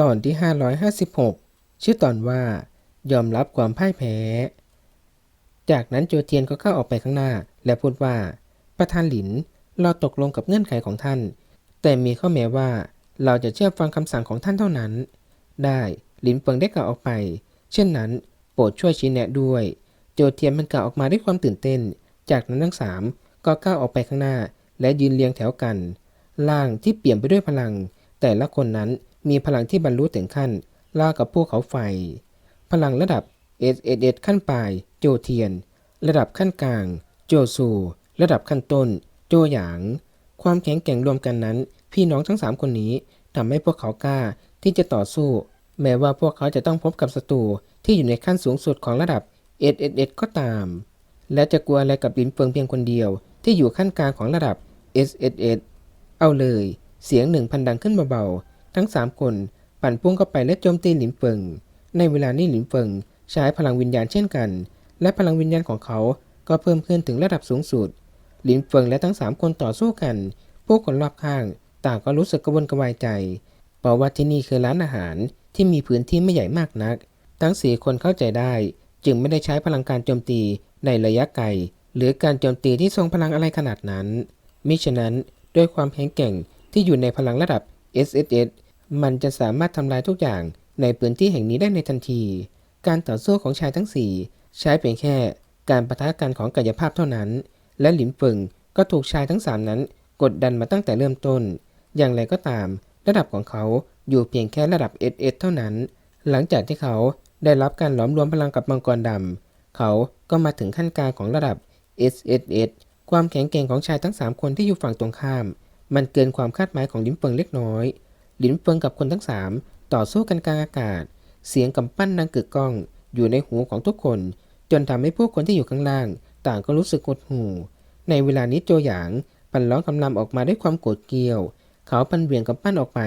ตอนที่ 556 ชื่อตอนว่ายอมรับความพ่ายแพ้ จากนั้นโจเทียนก็เข้าออกไปข้างหน้า และพูดว่า ประธานหลินเราตกลงกับเงื่อนไขของท่าน แต่มีข้อแม้ว่าเราจะเชื่อฟังคำสั่งของท่านเท่านั้น ได้หลินเฟิงได้กล่าวออกไป เช่นนั้น โปรดช่วยชี้แนะด้วย โจเทียนมันกล่าวออกมาด้วยความตื่นเต้น จากนั้นทั้งสามก็ก้าวออกไปข้างหน้า และยืนเรียงแถวกัน ล่างที่เปี่ยมไปด้วยพลัง แต่ละคนนั้น มีพลังที่บรรลุถึงขั้นลากับพวกเขาไฟ พลังระดับ S S S ขั้นปลายโจเทียน ระดับขั้นกลาง โจซู ระดับขั้นต้น โจหยาง ความแข็งแกร่งรวมกันนั้น พี่น้องทั้งสามคนนี้ทำให้พวกเขากล้าที่จะต่อสู้ แม้ว่าพวกเขาจะต้องพบกับศัตรูที่อยู่ในขั้นสูงสุดของระดับ S S S ก็ตาม และจะกลัวอะไรกับลินเฟิงเพียงคนเดียว ที่อยู่ขั้นกลางของระดับ S S S เอาเลย เสียงหนึ่งพันดังขึ้นเบาๆ ทั้งสามคนปั่นพุ่งเข้าไปและโจมตีหลินเฟิง ในเวลานี้หลินเฟิงใช้พลังวิญญาณเช่นกัน และพลังวิญญาณของเขาก็เพิ่มขึ้นถึงระดับสูงสุด หลินเฟิงและทั้งสามคนต่อสู้กัน ผู้คนรอบข้าง ต่างก็รู้สึกกระวนกระวายใจ เพราะว่าที่นี่คือร้านอาหารที่มีพื้นที่ไม่ใหญ่มากนัก ทั้งสี่คนเข้าใจได้ จึงไม่ได้ใช้พลังการโจมตีในระยะไกลหรือการโจมตีที่ทรงพลังอะไรขนาดนั้น มิฉะนั้นด้วยความแข็งแกร่งที่อยู่ในพลังระดับ SSS มันจะสามารถทำลายทุกอย่างในพื้นที่แห่งนี้ได้ในทันที การต่อสู้ของชายทั้งสี่ใช้เพียงแค่การประทะกันของกายภาพเท่านั้น และหลินเฟิงก็ถูกชายทั้งสามนั้น กดดันมาตั้งแต่เริ่มต้น อย่างไรก็ตาม ระดับของเขาอยู่เพียงแค่ระดับ SS เท่านั้น หลังจากที่เขาได้รับการหลอมรวมพลังกับมังกรดำเขาก็มาถึงขั้นกลางของระดับ SSS ความแข็งแกร่งของชายทั้ง 3 คนที่อยู่ฝั่งตรงข้าม มันเกินความคาดหมายของลินเฟิงเล็กน้อย หลินเฟิงกับคนทั้ง3ต่อสู้กันกลางอากาศ เสียงกำปั้นดังกึกก้อง อยู่ในหูของทุกคน จนทำให้ผู้คนที่อยู่ข้างล่าง ต่างก็รู้สึกหดหูในเวลานี้โจหยางปันร้องกำลำออกมาด้วยความโกรธเกรียว เขาปันเบี่ยงกำปั้นออกไป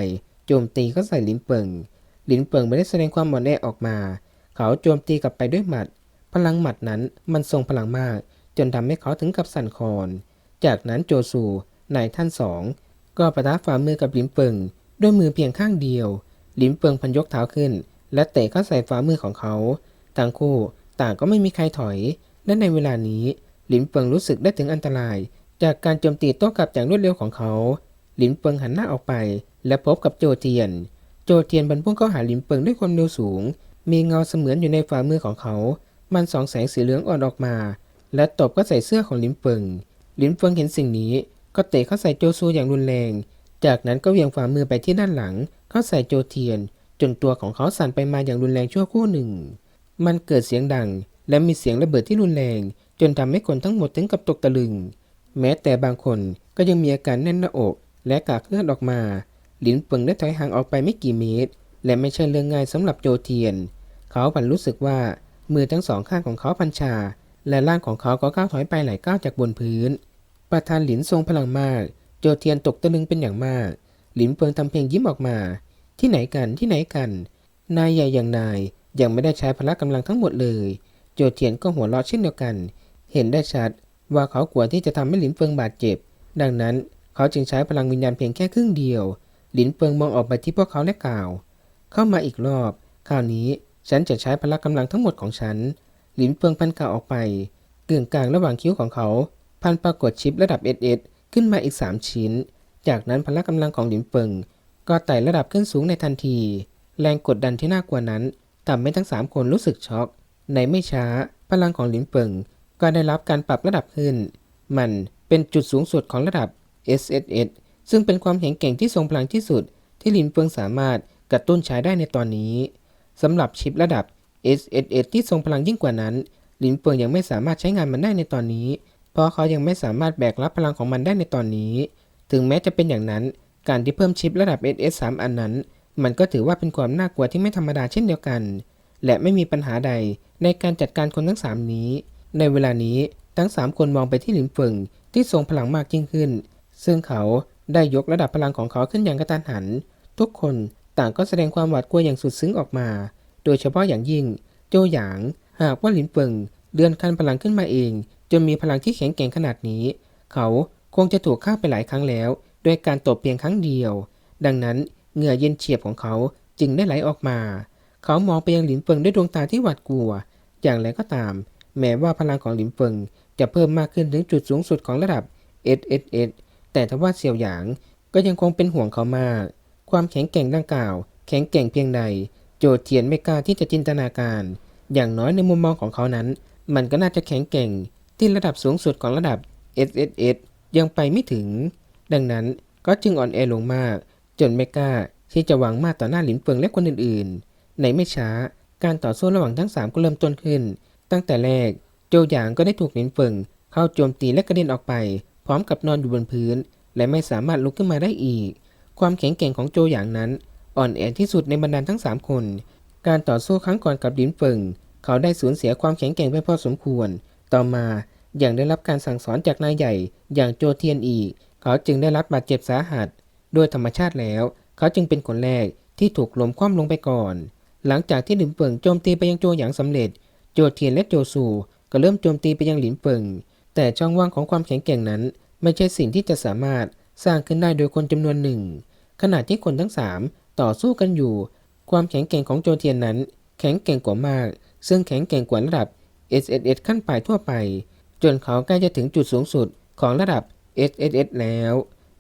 โจมตีเข้าใส่หลินเฟิงหลินเฟิงไม่ได้แสดงความอ่อนแอออกมา เขาโจมตีกลับไปด้วยหมัด พลังหมัดนั้นมันทรงพลังมาก จนทำให้เขาถึงกับสั่นคลอน จากนั้นโจซูนายท่านสองก็ประทับฝ่ามือกับหลินเปิง ด้วยมือเพียงข้างเดียว หลินเปิงพันยกเท้าขึ้น และเตะเข้าใส่ฝ่ามือของเขาทั้งคู่ต่างก็ไม่มีใครถอยและในเวลานี้ หลินเปิงรู้สึกได้ถึงอันตราย จากการโจมตีโต้กลับอย่างรวดเร็วของเขา หลินเปิงหันหน้าออกไป และพบกับโจเทียน โจเทียนบรรพุ่งเข้าหาหลินเปิงด้วยความเร็วสูง มีเงาเสมือนอยู่ในฝ่ามือของเขา มันสองแสงสีเหลืองอ่อนออกมา และตบก็ใส่เสื้อของหลินเปิง หลินเฟิงเห็นสิ่งนี้ ก็เตะเข้าใส่โจซูอย่างรุนแรง จากนั้นก็เวียงฝ่ามือไปที่ด้านหลัง เข้าใส่โจเทียน จนตัวของเขาสั่นไปมาอย่างรุนแรงชั่วครู่หนึ่ง มันเกิดเสียงดัง และมีเสียงระเบิดที่รุนแรง จนทำให้คนทั้งหมดถึงกับตกตะลึง แม้แต่บางคนก็ยังมีอาการแน่นหน้าอก และกากเลือดออกมา หลินเฟิงได้ถอยห่างออกไปไม่กี่เมตร และไม่ใช่เรื่องง่ายสำหรับโจเทียน เขาผันรู้สึกว่ามือทั้งสองข้างของเขาพันชา และร่างของเขาก็ก้าวถอยไปหลายก้าวจากบนพื้น ประธานหลินทรงพลังมาก โจเทียนตกตะลึงเป็นอย่างมาก หลินเฟิงทำเพียงยิ้มออกมา ที่ไหนกันที่ไหนกัน นายใหญ่อย่างนายยังไม่ได้ใช้พละกำลังทั้งหมดเลย โจเทียนก็หัวเราะเช่นเดียวกัน เห็นได้ชัดว่าเขากลัวที่จะทำให้หลินเฟิงบาดเจ็บ ดังนั้นเขาจึงใช้พลังวิญญาณเพียงแค่ครึ่งเดียว หลินเฟิงมองออกไปที่พวกเขาและกล่าว เข้ามาอีกรอบ คราวนี้ฉันจะใช้พละกำลังทั้งหมดของฉัน หลินเฟิงพันกล่าวออกไปเกลื่อนกลางระหว่างคิ้วของเขา พันปรากฏชิประดับเอสเอส ขึ้นมาอีก 3 ชิ้น จากนั้นพละกำลังของหลินเฟิง ก็ไต่ระดับขึ้นสูงในทันที แรงกดดันที่น่ากลัวนั้นทำให้ทั้ง 3 คนรู้สึกช็อก ในไม่ช้า พลังของหลินเฟิง ก็ได้รับการปรับระดับขึ้น มันเป็นจุดสูงสุดของระดับ SSS ซึ่งเป็นความแข็งแกร่งที่ทรงพลังที่สุด ที่หลินเฟิงสามารถกระตุ้นใช้ได้ในตอนนี้สำหรับชิประดับ SSS ที่ทรงพลังยิ่งกว่านั้น หลินเฟิงยังไม่สามารถใช้งานมันได้ในตอนนี้ เพราะเขายังไม่สามารถแบกรับพลังของมันได้ในตอนนี้ ถึงแม้จะเป็นอย่างนั้น การที่เพิ่มชิประดับ SS 3 อันนั้น มันก็ถือว่าเป็นความน่ากลัวที่ไม่ธรรมดาเช่นเดียวกัน และไม่มีปัญหาใดในการจัดการคนทั้ง 3 นี้ ในเวลานี้ทั้ง 3 คนมองไปที่หลินเฟิงที่ทรงพลังมากยิ่งขึ้น ซึ่งเขาได้ยกระดับพลังของเขาขึ้นอย่างกระตันหัน ทุกคนต่างก็แสดงความหวาดกลัวอย่างสุดซึ้งออกมา โดยเฉพาะอย่างยิ่ง โจหยาง หากว่าหลินเฟิงเดือนคันพลังขึ้นมาเอง จนมีพลังที่แข็งแกร่งขนาดนี้ เขาคงจะถูกฆ่าไปหลายครั้งแล้วด้วยการตบเพียงครั้งเดียว ดังนั้นเหงื่อเย็นเฉียบของเขาจึงได้ไหลออกมา เขามองไปยังหลินเฟิงด้วยดวงตาที่หวาดกลัว อย่างไรก็ตาม แม้ว่าพลังของหลินเฟิงจะเพิ่มมากขึ้นถึงจุดสูงสุดของระดับ SSS แต่ทว่าเสี่ยวหยางก็ยังคงเป็นห่วงเขามาก ความแข็งแกร่งดังกล่าว แข็งแกร่งเพียงใด โจเทียนไม่กล้าที่จะจินตนาการ อย่างน้อยในมุมมองของเขานั้น มันก็น่าจะแข็งแกร่ง ที่ระดับสูงสุดของระดับ SSS ยังไปไม่ถึง ดังนั้นก็จึงอ่อนแอลงมาก จนไม่กล้าที่จะวังมากต่อหน้าหลินเฟิงและคนอื่นๆ ในไม่ช้าการต่อสู้ระหว่างทั้งสามก็เริ่มต้นขึ้น ตั้งแต่แรกโจหยางก็ได้ถูกหลินเฟิงเข้าโจมตีและกระเด็นออกไป พร้อมกับนอนอยู่บนพื้น และไม่สามารถลุกขึ้นมาได้อีก ความแข็งแกร่งของโจหยางนั้น อ่อนแอที่สุดในบรรดาทั้งสามคน การต่อสู้ครั้งก่อนกับหลินเฟิงเขาได้สูญเสียความแข็งแกร่งไปพอสมควร ต่อมาอย่างได้รับการสั่งสอนจากนายใหญ่อย่างโจเทียนอีกเขาจึงได้รับบาดเจ็บสาหัสโดยธรรมชาติแล้ว เขาจึงเป็นคนแรกที่ถูกล้มคว่ำลงไปก่อน หลังจากที่หลินเฟิงโจมตีไปยังโจหยางสำเร็จ โจเทียนและโจซูก็เริ่มโจมตีไปยังหลินเฟิงแต่ช่องว่างของความแข็งแกร่งนั้น ไม่ใช่สิ่งที่จะสามารถสร้างขึ้นได้โดยคนจำนวนหนึ่ง ขณะที่คนทั้งสามต่อสู้กันอยู่ ความแข็งแกร่งของโจเทียนนั้น แข็งแกร่งกว่ามาก ซึ่งแข็งแกร่งกว่าระดับ SSS ขั้นปลายทั่วไป จนเขาใกล้จะถึงจุดสูงสุดของระดับ SSS แล้ว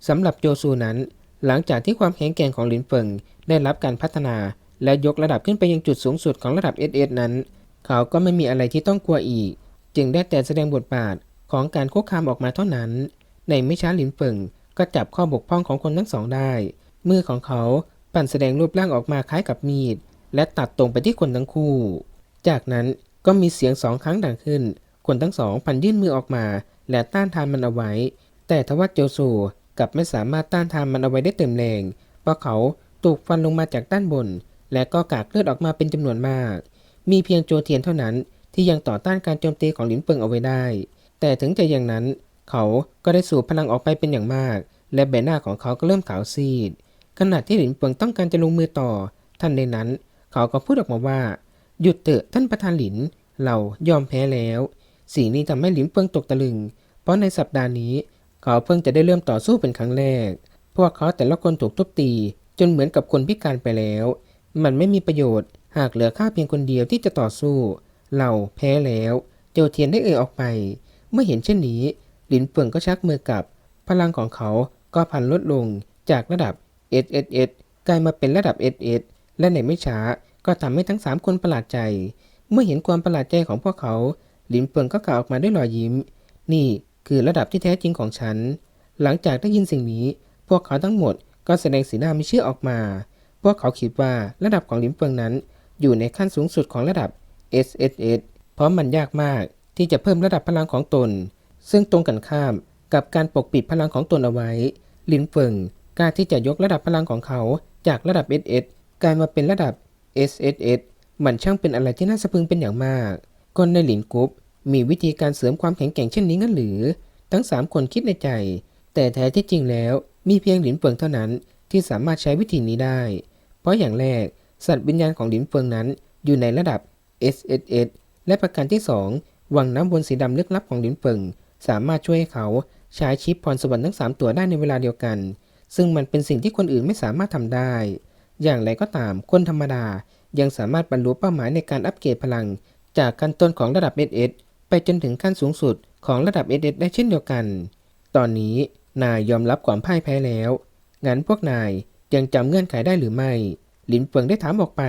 สำหรับโจซูนั้น หลังจากที่ความแข็งแกร่งของหลินเฟิงได้รับการพัฒนาและยกระดับขึ้นไปยังจุดสูงสุดของระดับ SS นั้น เขาก็ไม่มีอะไรที่ต้องกลัวอีก จึงได้แต่แสดงบทบาทของการคุกคามออกมาเท่านั้น ในไม่ช้าหลินเฟิงก็จับข้อบกพร่องของคนทั้งสองได้ มือของเขาปั่นแสดงรูปร่างออกมาคล้ายกับมีด และตัดตรงไปที่คนทั้งคู่ จากนั้น ก็มีเสียงสองครั้งดังขึ้น คนทั้งสองพันยื่นมือออกมา และต้านทานมันเอาไว้ แต่ทว่าโจซูกลับไม่สามารถต้านทานมันเอาไว้ได้เต็มแรง เพราะเขาถูกฟันลงมาจากด้านบน และก็กากเลือดออกมาเป็นจำนวนมาก มีเพียงโจเทียนเท่านั้นที่ยังต่อต้านการโจมตีของหลินเปิงเอาไว้ได้ แต่ถึงจะอย่างนั้น เขาก็ได้สูบพลังออกไปเป็นอย่างมาก และใบหน้าของเขาก็เริ่มขาวซีด ขณะที่หลินเปิงต้องการจะลงมือต่อ ท่านในนั้น เขาก็พูดออกมาว่า หยุดเถอะท่านประธานหลิน เรายอมแพ้แล้ว สิ่งนี้ทำให้หลินเปิงตกตะลึง เพราะในสัปดาห์นี้ เขาเพิ่งจะได้เริ่มต่อสู้เป็นครั้งแรก พวกเขาแต่ละคนถูกทุบตี จนเหมือนกับคนพิการไปแล้ว มันไม่มีประโยชน์ หากเหลือข้าเพียงคนเดียวที่จะต่อสู้ เราแพ้แล้วโจเทียนได้เอ่ยออกไป เมื่อเห็นเช่นนี้ หลินเปิงก็ชักมือกลับ พลังของเขาก็พันลดลงจากระดับ SSS กลายมาเป็นระดับ SS และในไม่ช้าก็ทำให้ทั้งสามคนประหลาดใจ เมื่อเห็นความประหลาดใจของพวกเขา หลินเปิงก็กล่าวออกมาด้วยรอยยิ้ม นี่คือระดับที่แท้จริงของฉัน หลังจากได้ยินสิ่งนี้ พวกเขาทั้งหมดก็แสดงสีหน้าไม่เชื่อออกมา พวกเขาคิดว่าระดับของหลินเปิงนั้น อยู่ในขั้นสูงสุดของระดับ SSS เพราะมันยากมากที่จะเพิ่มระดับพลังของตน ซึ่งตรงกันข้ามกับการปกปิดพลังของตนเอาไว้ ลินเฟิงกล้าที่จะยกระดับพลังของเขาจากระดับ SS กลายมาเป็นระดับ SSS มันช่างเป็นอะไรที่น่าสะพรึงเป็นอย่างมากคนในหลินกรุ๊ปมีวิธีการเสริมความแข็งแกร่งเช่นนี้งั้นหรือ ทั้งสามคนคิดในใจ แต่แท้ที่จริงแล้วมีเพียงหลินเฟิงเท่านั้นที่สามารถใช้วิธีนี้ได้ เพราะอย่างแรก สัตว์วิญญาณของหลินเฟิงนั้น อยู่ในระดับ SSS และประการที่ 2 วังน้ำวนสีดำลึกลับของหลินเฟิงสามารถช่วยให้เขาใช้ชิปพรสวรรค์ทั้ง 3 ตัวได้ในเวลาเดียวกัน ซึ่งมันเป็นสิ่งที่คนอื่นไม่สามารถทำได้ อย่างไรก็ตามคนธรรมดา ยังสามารถบรรลุเป้าหมายในการอัปเกรดพลัง จากขั้นต้นของระดับ SS ไปจนถึงขั้นสูงสุดของระดับ SS ได้เช่นเดียวกัน ตอนนี้นายยอมรับความพ่ายแพ้แล้ว งั้นพวกนายยังจำเงื่อนไขได้หรือไม่หลินเฟิงได้ถามออกไป